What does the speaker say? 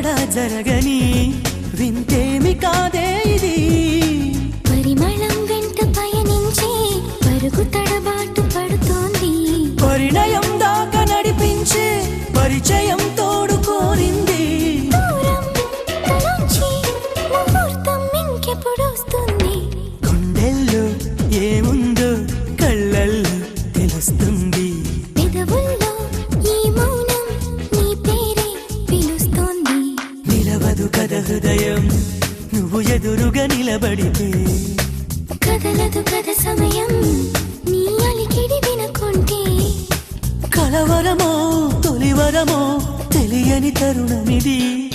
జరగని వింతేమి కాదే ఇది. పరిమళం వెంట పయనించి పరుగుతా నిలవదు కథ హృదయం. నువ్వు ఎదురుగా నిలబడితే. కదలదు కథ సమయం. నీ అలికిడి వినకుంటే. కలవరమో తొలివరమో తెలియని తరుణమిది.